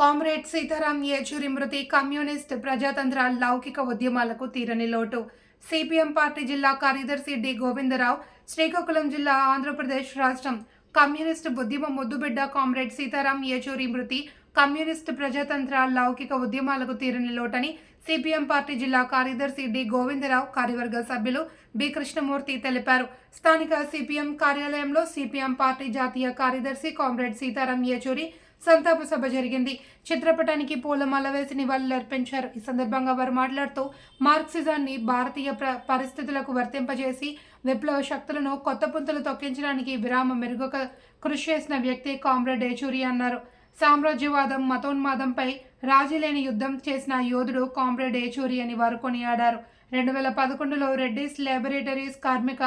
Comrade Sitaram Yechury మృతి communist ప్రజాతంత్ర లౌకిక ఉద్యమాలకు తీరని లోటు. సిపిఎం పార్టీ జిల్లా కార్యదర్శి డి గోవిందరావు శ్రీకాకుళం జిల్లా ఆంధ్రప్రదేశ్ రాష్ట్రం. కమ్యూనిస్ట్ ఉద్యమ ముద్దుబిడ్డ కామ్రేడ్ సీతారాం యేచూరి మృతి కమ్యూనిస్ట్ ప్రజాతంత్ర లౌకిక ఉద్యమాలకు తీరని లోటని సిపిఎం పార్టీ జిల్లా కార్యదర్శి డి గోవిందరావు కార్యవర్గ సభ్యులు బి కృష్ణమూర్తి తెలిపారు. స్థానిక సిపిఎం కార్యాలయంలో సిపిఎం పార్టీ జాతీయ కార్యదర్శి కామ్రేడ్ సీతారాం యేచూరి సంతాప సభ జరిగింది. చిత్రపటానికి పూలమాల వేసి నివాళులర్పించారు. ఈ సందర్భంగా వారు మాట్లాడుతూ మార్క్సిజాన్ని భారతీయ ప్ర పరిస్థితులకు వర్తింపజేసి విప్లవ శక్తులను కొత్త పుంతలు తొక్కించడానికి విరామ మెరుగక కృషి చేసిన వ్యక్తి కామ్రేడ్ ఏచూరి అన్నారు. సామ్రాజ్యవాదం మతోన్మాదంపై రాజీలేని యుద్ధం చేసిన యోధుడు కామ్రేడ్ ఏచూరి అని వారు కొనియాడారు. రెండు వేల పదకొండులో రెడ్డిస్ లాబొరేటరీస్ కార్మిక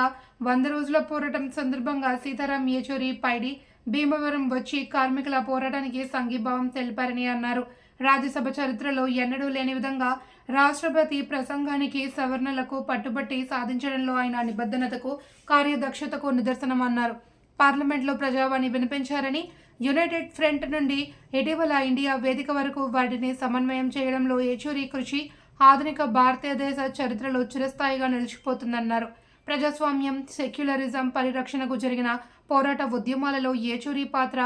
వంద రోజుల పోరాటం సందర్భంగా సీతారాం యేచూరి పైడి భీమవరం వచ్చి కార్మికుల పోరాటానికి సంఘీభావం తెలిపారని అన్నారు. రాజ్యసభ చరిత్రలో ఎన్నడూ లేని విధంగా రాష్ట్రపతి ప్రసంగానికి సవరణలకు పట్టుబట్టి సాధించడంలో ఆయన నిబద్ధతకు కార్యదక్షతకు నిదర్శనమన్నారు. పార్లమెంట్లో ప్రజావాణి వినిపించారని యునైటెడ్ ఫ్రంట్ నుండి ఇటీవల ఇండియా వేదిక వరకు వాటిని సమన్వయం చేయడంలో ఏచూరి కృషి ఆధునిక భారతదేశ చరిత్రలో చిరస్థాయిగా నిలిచిపోతుందన్నారు. ప్రజాస్వామ్యం సెక్యులరిజం పరిరక్షణకు జరిగిన పోరాట ఉద్యమాలలో ఏచూరి పాత్ర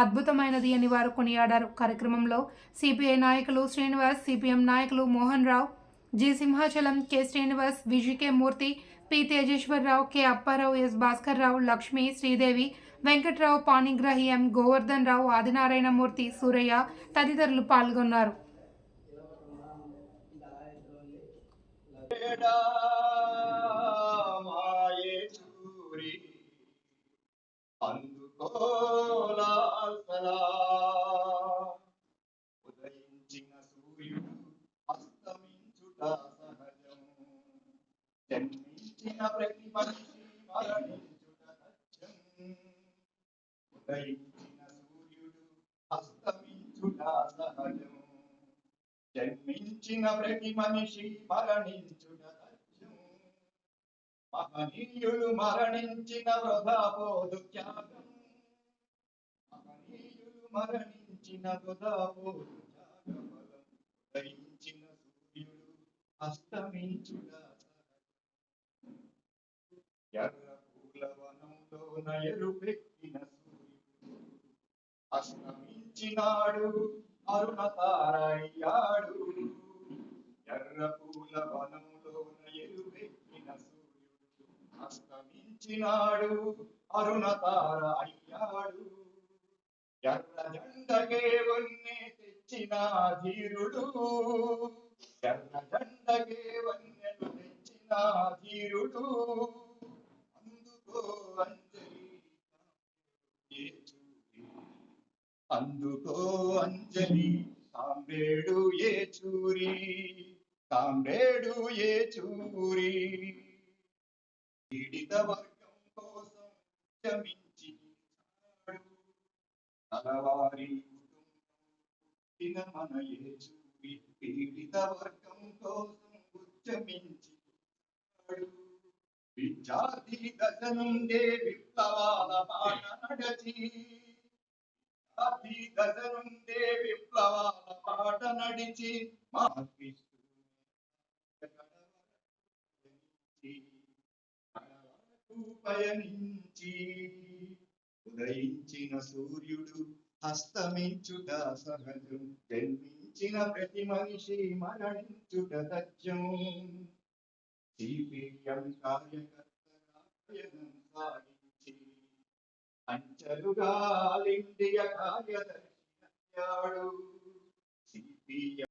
అద్భుతమైనది అని వారు కొనియాడారు. కార్యక్రమంలో సిపిఐ నాయకులు శ్రీనివాస్ సిపిఎం నాయకులు Mohan Rao G Simhachalam K Srinivas VGK Murthy P Tejeswararao K Apparao S Bhaskar Rao Lakshmi Sridevi Venkatrao Panigrahi M Govardhan Rao Adinarayanamurthy Suraiah తదితరులు పాల్గొన్నారు ఏడా మాయేచూరి అందుకోలాసలా ఉదయించిన సూర్యుడు అస్తమించుట సహజం జన్మించిన ప్రతి మనిషి మరణించుట సత్యం ఉదయించిన సూర్యుడు అస్తమించుట సహజం జన్మించిన ప్రతి మనిషి మరణించుట సత్యం మరణించిన వృధా పోదు త్యాగం మహనీయులు మరణించిన వృధా పోదు ఉదయించిన సూర్యుడు అస్తమించుట సహజం. ఎర్ర పూల వనంలో నయరుపెక్కిన సూర్యుడు అస్తమించినాడు అరుణ తారయ్యాడు ఎర్ర పూల వనంలోన ఎలువెక్కిన సూర్యుడు. అస్తమించినాడు అరుణ తార అయ్యాడు ఎర్ర జెండకే వన్నే తెచ్చిన ధీరుడు. ఎర్ర జెండకే వన్నెలు తెచ్చిన ధీరుడు అందుకో అంజలి యేచూరి. అందుకో అంజలి తాంబేడు ఏ చూరి తాంబేడు ఏ చూరి. పీడిత వర్గం కోసం క్షమించి తలవారి కుటుంబం పుట్టిన మన ఏ చూరి. పీడిత వర్గం కోసం ఉద్యమించి విద్యార్థి దశ నుండే విప్లవాల బాట నడచి విద్యార్థి దశ నుండే విప్లవాల పాట నడిచి మార్పిస్తూ పయనించి ఉదయించిన సూర్యుడు హస్తమించుట సహజం జన్మించిన ప్రతి మనిషి మరణించుట సత్యం. సిపిఎం కార్యకర్త పయనం అంచెలుగా కార్యదర్శి అయ్యాడు సిపిఎం